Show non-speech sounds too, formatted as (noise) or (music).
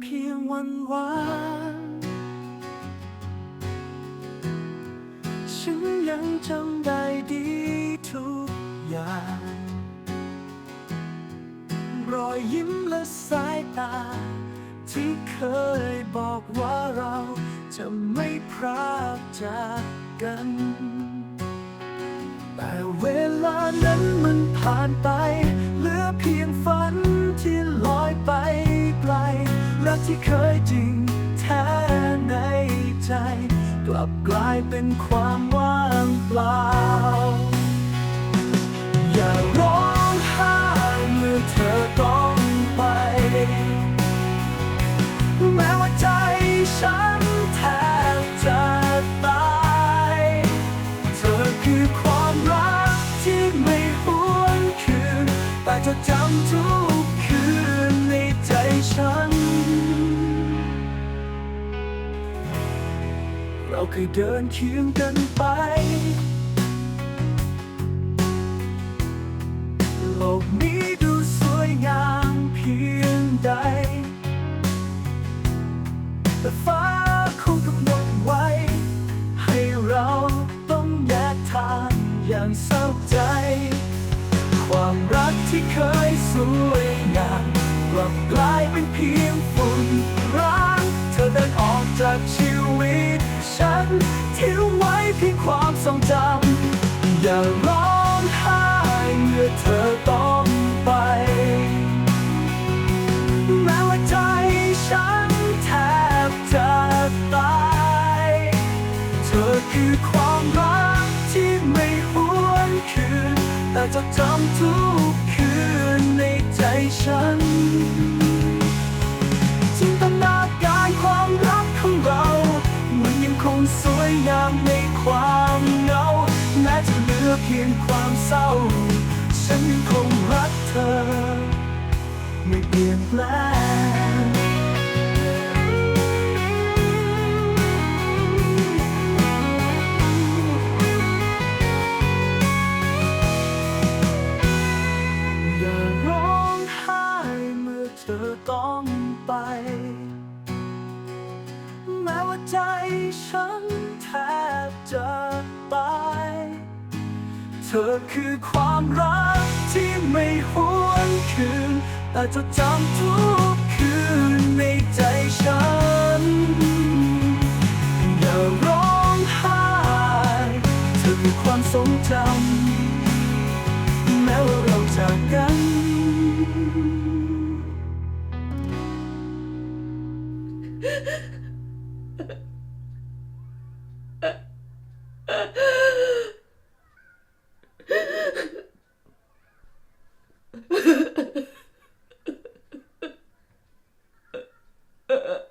เพียงวันวานฉันยังจำได้ดีทุกอย่าง รอยยิ้มและสายตา ที่เคยบอกว่าเราจะไม่พรากจากกัน แต่เวลานั้นมันผ่านไป ที่เคยจริงแท้ในใจ กลับกลายเป็นความว่างเปล่า อย่าร้องไห้เมื่อเธอต้องไป แม้ว่าใจฉันแทบจะตาย เธอคือความรักที่ไม่หวนคืนแต่จะจำทุก เคยเดินเคียงกันไป โลกนี้ดูสวยงามเพียงใด แต่ฟ้าคงกำหนดไว้ ให้เราต้องแยกทางอย่างเศร้าใจ ความรักที่เคยสวย ทิ้งไว้เพียงความทรงจำอย่าร้องไห้เมื่อเธอต้องไป แม้ว่าใจฉันแทบจะตาย เธอคือความรักที่ไม่หวนคืน แต่จะจำทุกคืนในใจฉัน อเพียงความเศร้า ฉันยังคงรักเธอ ไม่เปลี่ยนแปลงอย่าร้องไห้เมื่อเธอต้องไป แม้ว่าใจฉัน เธอคือความรักที่ไม่หวนคืน แต่จดจำทุกคืนในใจฉันอย่าร้องไห้ถึงความทรงจำแม้ว่าเราจากกัน uh. (laughs)